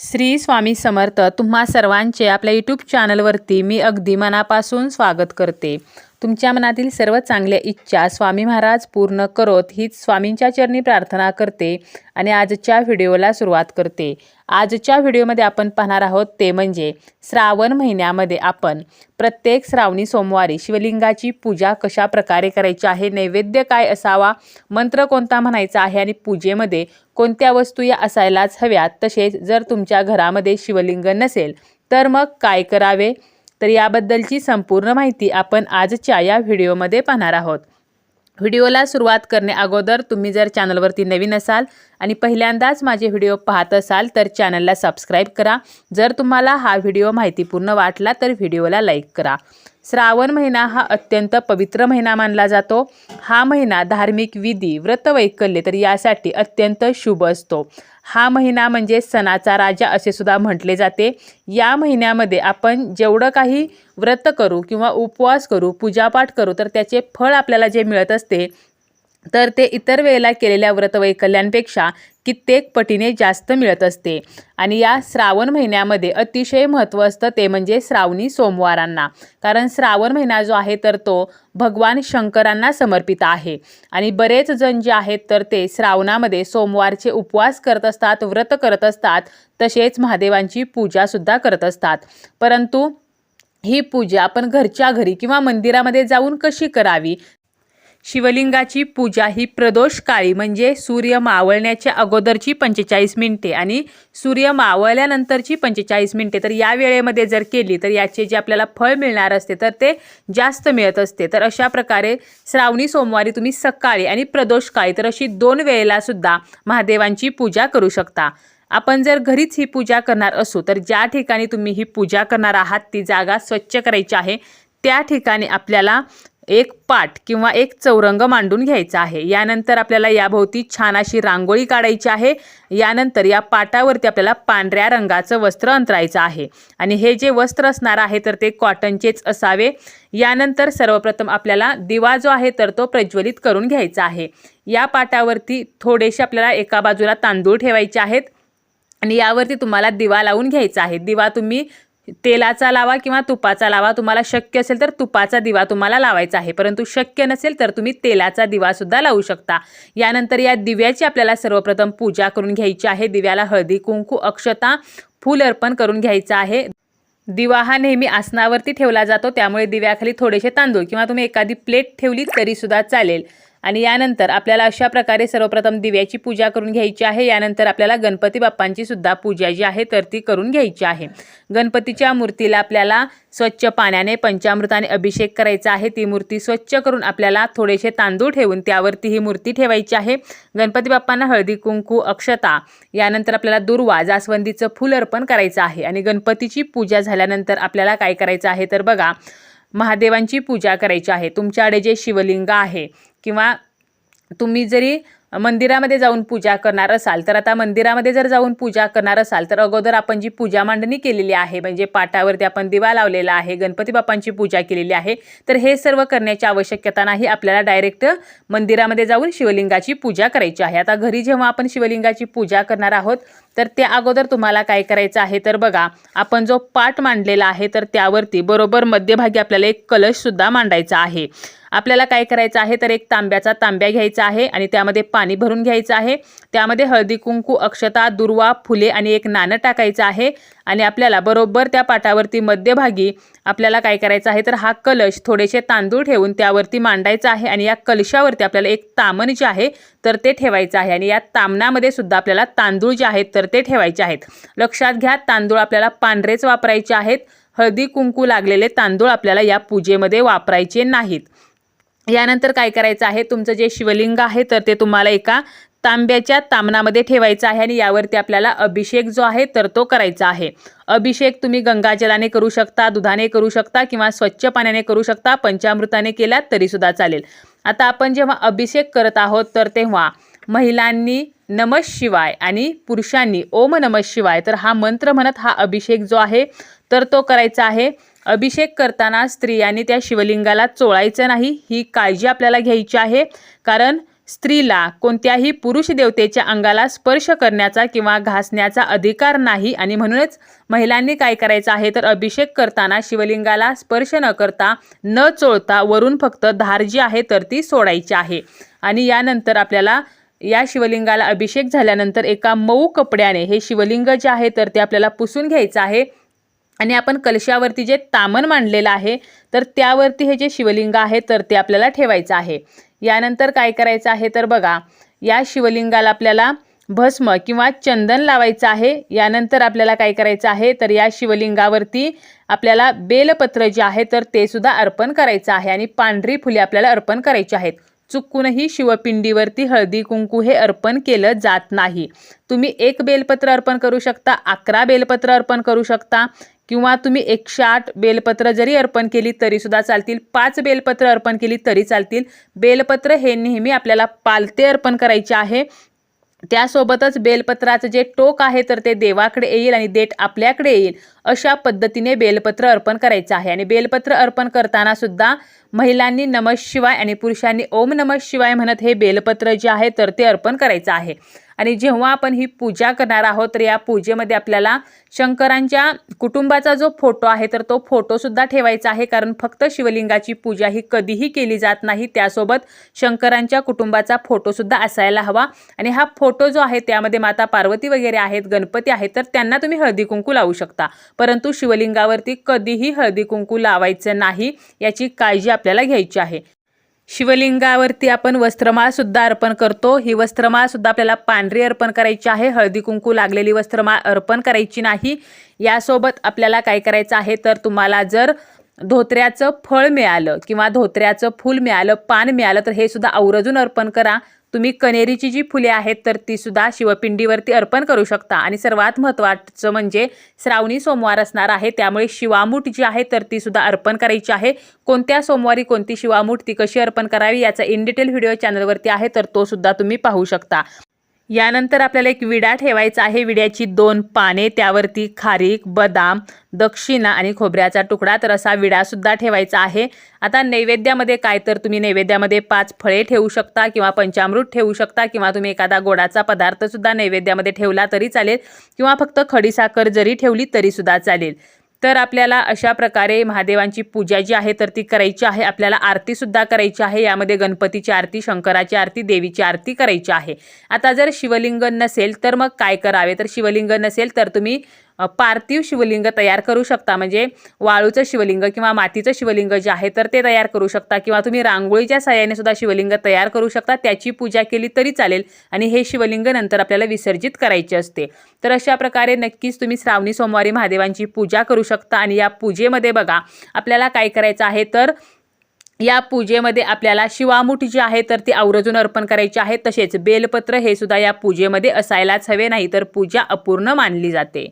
श्री स्वामी समर्थ तुम्हा सर्वांचे आपल्या यूट्यूब चॅनलवरती मी अगदी मनापासून स्वागत करते. तुमच्या मनातील सर्व चांगल्या इच्छा स्वामी महाराज पूर्ण करोत हीच स्वामींच्या चरणी प्रार्थना करते आणि आजच्या व्हिडिओला सुरुवात करते. आजच्या व्हिडिओमध्ये आपण पाहणार आहोत ते म्हणजे श्रावण महिन्यामध्ये आपण प्रत्येक श्रावणी सोमवारी शिवलिंगाची पूजा कशा प्रकारे करायची आहे नैवेद्य काय असावा मंत्र कोणता म्हणायचा आहे आणि पूजेमध्ये कोणत्या वस्तू या असायलाच हव्यात तसेच जर तुमच्या घरामध्ये शिवलिंग नसेल तर मग काय करावे? तर याबद्दलची संपूर्ण माहिती आपण आजच्या या व्हिडिओमध्ये पाहणार आहोत. व्हिडिओला सुरुवात करणे अगोदर तुम्ही जर चॅनलवरती नवीन असाल आणि पहिल्यांदाच माझे व्हिडिओ पाहत असाल तर चॅनलला सबस्क्राईब करा. जर तुम्हाला हा व्हिडिओ माहितीपूर्ण वाटला तर व्हिडिओला लाईक करा. श्रावण महिना हा अत्यंत पवित्र महिना मानला जातो. हा महिना धार्मिक विधी व्रतवैकल्य तर यासाठी अत्यंत शुभ असतो. हा महिना म्हणजे सणाचा राजा असे सुद्धा म्हटले जाते. या महिन्यामध्ये आपण जेवढं काही व्रत करू किंवा उपवास करू पूजापाठ करू तर त्याचे फळ आपल्याला जे मिळत असते तर ते इतर वेळेला केलेल्या व्रतवैकल्यांपेक्षा कित्येक पटीने जास्त मिळत असते. आणि या श्रावण महिन्यामध्ये अतिशय महत्त्व असतं ते म्हणजे श्रावणी सोमवारांना. कारण श्रावण महिना जो आहे तर तो भगवान शंकरांना समर्पित आहे. आणि बरेच जण जे आहेत तर ते श्रावणामध्ये सोमवारचे उपवास करत असतात व्रत करत असतात तसेच महादेवांची पूजासुद्धा करत असतात. परंतु ही पूजा आपण घरच्या घरी किंवा मंदिरामध्ये जाऊन कशी करावी? शिवलिंगाची पूजा ही प्रदोष काळी म्हणजे सूर्य मावळण्याच्या अगोदरची पंचेचाळीस मिनिटे आणि सूर्य मावळल्यानंतरची पंचेचाळीस मिनिटे. तर या वेळेमध्ये जर केली तर याचे जे आपल्याला फळ मिळणार असते तर ते जास्त मिळत असते. तर अशा प्रकारे श्रावणी सोमवारी तुम्ही सकाळी आणि प्रदोष काळी तर अशी दोन वेळेला सुद्धा महादेवांची पूजा करू शकता. आपण जर घरीच ही पूजा करणार असू तर ज्या ठिकाणी तुम्ही ही पूजा करणार आहात ती जागा स्वच्छ करायची आहे त्या ठिकाणी आपल्याला एक पाट किंवा एक चौरंग मांडून घ्यायचा आहे. यानंतर आपल्याला याभोवती छान अशी रांगोळी काढायची आहे. यानंतर या पाटावरती आपल्याला पांढऱ्या रंगाचं वस्त्र अंतरायचं आहे. आणि हे जे वस्त्र असणार आहे तर ते कॉटनचेच असावे. यानंतर सर्वप्रथम आपल्याला दिवा जो आहे तर तो प्रज्वलित करून घ्यायचा आहे. या पाटावरती थोडेसे आपल्याला एका बाजूला तांदूळ ठेवायचे आहेत. आणि यावरती तुम्हाला दिवा लावून घ्यायचा आहे. दिवा तुम्ही तेलाचा लावा किंवा तुपाचा लावा. तुम्हाला शक्य असेल तर तुपाचा दिवा तुम्हाला लावायचा आहे. परंतु शक्य नसेल तर तुम्ही तेलाचा दिवासुद्धा लावू शकता. यानंतर या दिव्याची आपल्याला सर्वप्रथम पूजा करून घ्यायची आहे. दिव्याला हळदी कुंकू अक्षता फूल अर्पण करून घ्यायचं आहे. दिवा हा नेहमी आसनावरती ठेवला जातो. त्यामुळे दिव्याखाली थोडेसे तांदूळ किंवा तुम्ही एखादी प्लेट ठेवली तरीसुद्धा चालेल. आणि यानंतर आपल्याला अशा प्रकारे सर्वप्रथम दिव्याची पूजा करून घ्यायची आहे. यानंतर आपल्याला गणपती बाप्पांची सुद्धा पूजा जी आहे तर ती करून घ्यायची आहे. गणपतीच्या मूर्तीला आपल्याला स्वच्छ पाण्याने पंचामृताने अभिषेक करायचा आहे. ती मूर्ती स्वच्छ करून आपल्याला थोडेसे तांदूळ ठेवून त्यावरती ही मूर्ती ठेवायची आहे. गणपती बाप्पांना हळदी कुंकू अक्षता यानंतर आपल्याला दुर्वा जास्वंदीचं फुल अर्पण करायचं आहे. आणि गणपतीची पूजा झाल्यानंतर आपल्याला काय करायचं आहे तर बघा महादेवांची पूजा करायची आहे. तुमच्याकडे जे शिवलिंग आहे किंवा तुम्ही जरी मंदिरामध्ये जाऊन पूजा करणार असाल तर आता मंदिरामध्ये जर जाऊन पूजा करणार असाल तर अगोदर आपण जी पूजा मांडणी केलेली आहे म्हणजे पाटावरती आपण दिवा लावलेला आहे गणपती बाप्पांची पूजा केलेली आहे तर हे सर्व करण्याची आवश्यकता नाही. आपल्याला डायरेक्ट मंदिरामध्ये जाऊन शिवलिंगाची पूजा करायची आहे. आता घरी जेव्हा आपण शिवलिंगाची पूजा करणार आहोत तर त्या अगोदर तुम्हाला काय करायचं आहे तर बघा आपण जो पाठ मांडलेला आहे तर त्यावरती बरोबर मध्यभागी आपल्याला एक कलशसुद्धा मांडायचा आहे. आपल्याला काय करायचं आहे तर एक तांब्याचा तांब्या घ्यायचा आहे आणि त्यामध्ये पाणी भरून घ्यायचं आहे. त्यामध्ये हळदी कुंकू अक्षता दुर्वा फुले आणि एक नाणं टाकायचं आहे आणि आपल्याला बरोबर त्या पाटावरती मध्यभागी आपल्याला काय करायचं आहे तर हा कलश थोडेसे तांदूळ ठेवून त्यावरती मांडायचा आहे आणि या कलशावरती आपल्याला एक तामण जे आहे तर ते ठेवायचं आहे आणि या तामणामध्ये सुद्धा आपल्याला तांदूळ जे आहेत तर ते ठेवायचे आहेत. लक्षात घ्या तांदूळ आपल्याला पांढरेच वापरायचे आहेत. हळदी कुंकू लागलेले तांदूळ आपल्याला या पूजेमध्ये वापरायचे नाहीत. यानंतर काय करायचं आहे? तुमचं जे शिवलिंग आहे तर ते तुम्हाला एका तांब्याच्या तामणामध्ये ठेवायचं आहे आणि यावरती आपल्याला अभिषेक जो आहे तर तो करायचा आहे. अभिषेक तुम्ही गंगाजलाने करू शकता दुधाने करू शकता किंवा स्वच्छ पाण्याने करू शकता पंचामृताने केलात तरीसुद्धा चालेल. आता आपण जेव्हा अभिषेक करत आहोत तर तेव्हा महिलांनी नम शिवाय आणि पुरुषांनी ओम नम शिवाय. तर हा मंत्र म्हणत हा अभिषेक जो आहे तर तो करायचा आहे. अभिषेक करताना स्त्रियांनी त्या शिवलिंगाला चोळायचं नाही ही काळजी आपल्याला घ्यायची आहे. कारण स्त्रीला कोणत्याही पुरुष देवतेच्या अंगाला स्पर्श करण्याचा किंवा घासण्याचा अधिकार नाही आणि म्हणूनच महिलांनी काय करायचं आहे तर अभिषेक करताना शिवलिंगाला स्पर्श न करता न चोळता वरून फक्त धार जी आहे तर ती सोडायची आहे. आणि यानंतर आपल्याला या शिवलिंगाला अभिषेक झाल्यानंतर एका मऊ कपड्याने हे शिवलिंग जे आहे तर ते आपल्याला पुसून घ्यायचं आहे. आणि आपण कलशावरती जे तामन मांडलेलं आहे तर त्यावरती हे जे शिवलिंग आहे तर ते आपल्याला ठेवायचं आहे. यानंतर काय करायचं आहे तर बघा या शिवलिंगाला आपल्याला भस्म किंवा चंदन लावायचं आहे. यानंतर आपल्याला काय करायचं आहे तर या शिवलिंगावरती आपल्याला बेलपत्र जे आहे तर ते सुद्धा अर्पण करायचं आहे. आणि पांढरी फुले आपल्याला अर्पण करायची आहेत. चुकूनही शिवपिंडीवरती हळदी कुंकू हे अर्पण केलं जात नाही. तुम्ही एक बेलपत्र अर्पण करू शकता अकरा बेलपत्र अर्पण करू शकता किंवा तुम्ही एकशे आठ बेलपत्र जरी अर्पण केली तरीसुद्धा चालतील. पाच बेलपत्र अर्पण केली तरी चालतील. बेलपत्र हे नेहमी आपल्याला पालते अर्पण करायचे आहे. त्यासोबतच बेलपत्राचं जे टोक आहे तर ते देवाकडे येईल आणि देठ आपल्याकडे येईल अशा पद्धतीने बेलपत्र अर्पण करायचं आहे. आणि बेलपत्र अर्पण करताना सुद्धा महिलांनी नमः शिवाय आणि पुरुषांनी ओम नमः शिवाय म्हणत हे बेलपत्र जे आहे तर ते अर्पण करायचं आहे. आणि जेव्हा आपण ही पूजा करणार आहोत तर या पूजेमध्ये आपल्याला शंकरांच्या कुटुंबाचा जो फोटो आहे तर तो फोटोसुद्धा ठेवायचा आहे. कारण फक्त शिवलिंगाची पूजा ही कधीही केली जात नाही. त्यासोबत शंकरांच्या कुटुंबाचा फोटोसुद्धा असायला हवा. आणि हा फोटो जो आहे त्यामध्ये माता पार्वती वगैरे आहेत गणपती आहेत तर त्यांना तुम्ही हळदी कुंकू लावू शकता. परंतु शिवलिंगावरती कधीही हळदी कुंकू लावायचं नाही याची काळजी आपल्याला घ्यायची आहे. शिवलिंगावरती आपण वस्त्रमाळ सुद्धा अर्पण करतो. ही वस्त्रमाळ सुद्धा आपल्याला पांढरी अर्पण करायची आहे. हळदी कुंकू लागलेली वस्त्रमाळ अर्पण करायची नाही. यासोबत आपल्याला काय करायचं आहे? तर तुम्हाला जर धोत्र्याचं फळ मिळालं किंवा धोत्र्याचं फूल मिळालं पान मिळालं तर हे सुद्धा आवर्जून अर्पण करा. तुम्ही कनेरीची जी फुले आहेत तर ती सुद्धा शिवपिंडीवरती अर्पण करू शकता. आणि सर्वात महत्त्वाचं म्हणजे श्रावणी सोमवार असणार आहे त्यामुळे शिवामूठ जी आहे तर ती सुद्धा अर्पण करायची आहे. कोणत्या सोमवारी कोणती शिवामूठ ती कशी अर्पण करावी याचा इन डिटेल व्हिडिओ चॅनलवरती आहे तर तो सुद्धा तुम्ही पाहू शकता. यानंतर आपल्याला एक विडा ठेवायचा आहे. विड्याची दोन पाने त्यावरती खारीक बदाम दक्षिणा आणि खोबऱ्याचा तुकडा. तर असा विडासुद्धा ठेवायचा आहे. आता नैवेद्यामध्ये काय तर तुम्ही नैवेद्यामध्ये पाच फळे ठेवू शकता किंवा पंचामृत ठेवू शकता किंवा तुम्ही एखादा गोडाचा पदार्थसुद्धा नैवेद्यामध्ये ठेवला तरी चालेल किंवा फक्त खडीसाखर जरी ठेवली तरीसुद्धा चालेल. तर आपल्याला अशा प्रकारे महादेवांची पूजा जी आहे तर ती करायची आहे. आपल्याला आरतीसुद्धा करायची आहे. यामध्ये गणपतीची आरती शंकराची आरती देवीची आरती करायची आहे. आता जर शिवलिंग नसेल तर मग काय करावे? तर शिवलिंग नसेल तर तुम्ही पार्थिव शिवलिंग तयार करू शकता. म्हणजे वाळूचं शिवलिंग किंवा मातीचं शिवलिंग जे आहे तर ते तयार करू शकता. किंवा तुम्ही रांगोळीच्या सहाय्याने सुद्धा शिवलिंग तयार करू शकता. त्याची पूजा केली तरी चालेल आणि हे शिवलिंग नंतर आपल्याला विसर्जित करायचे असते. तर अशा प्रकारे नक्कीच तुम्ही श्रावणी सोमवारी महादेवांची पूजा करू शकता. आणि या पूजेमध्ये बघा आपल्याला काय करायचं आहे तर या पूजेमध्ये आपल्याला शिवामूठ जी आहे तर ती आवर्जून अर्पण करायची आहे. तसेच बेलपत्र हे सुद्धा या पूजेमध्ये असायलाच हवे नाही तर पूजा अपूर्ण मानली जाते.